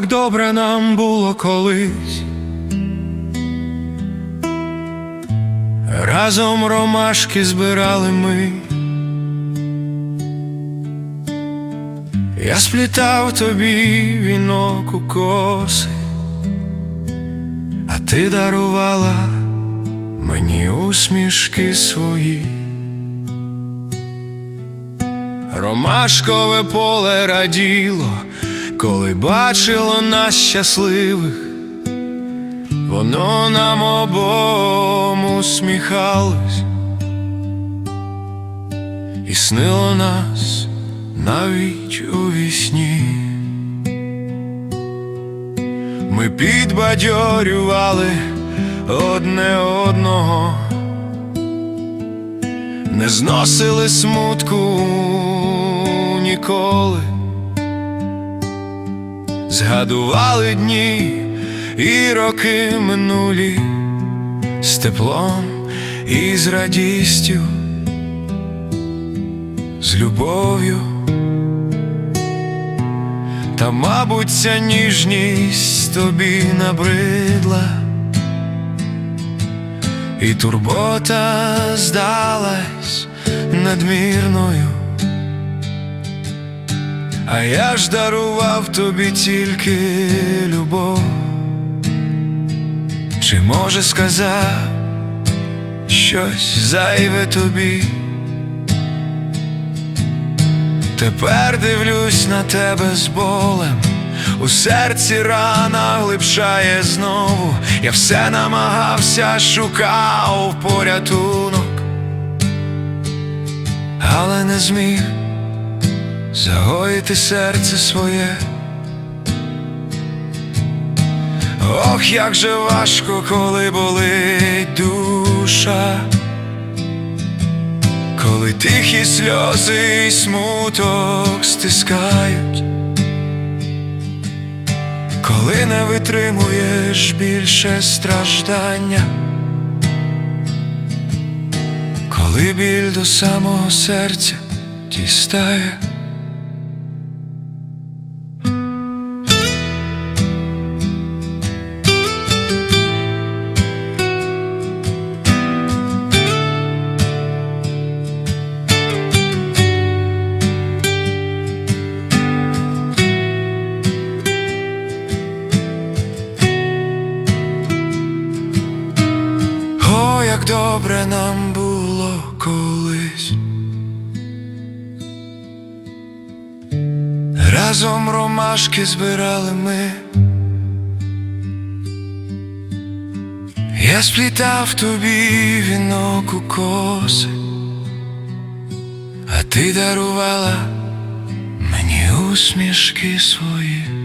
добре нам було колись. Разом ромашки збирали ми. Я сплітав тобі вінок у коси, а ти дарувала мені усмішки свої. Ромашкове поле раділо, коли бачило нас щасливих, воно нам обом усміхалось і снило нас навіть у вісні. Ми підбадьорювали одне одного не зносили смутку ніколи, згадували дні і роки минулі з теплом і з радістю, з любов'ю. Та, мабуть, ця ніжність тобі набридла. І турбота здалась надмірною, а я ж дарував тобі тільки любов. Чи може сказав щось зайве тобі? Тепер дивлюсь на тебе з болем. У серці рана глибшає знову, я все намагався, шукав порятунок, але не зміг загоїти серце своє. Ох, як же важко, коли болить душа, коли тихі сльози і смуток стискають. Коли не витримуєш більше страждання, коли біль до самого серця дістає. Як добре нам було колись. Разом ромашки збирали ми. Я сплітав тобі вінок у коси, а ти дарувала мені усмішки свої.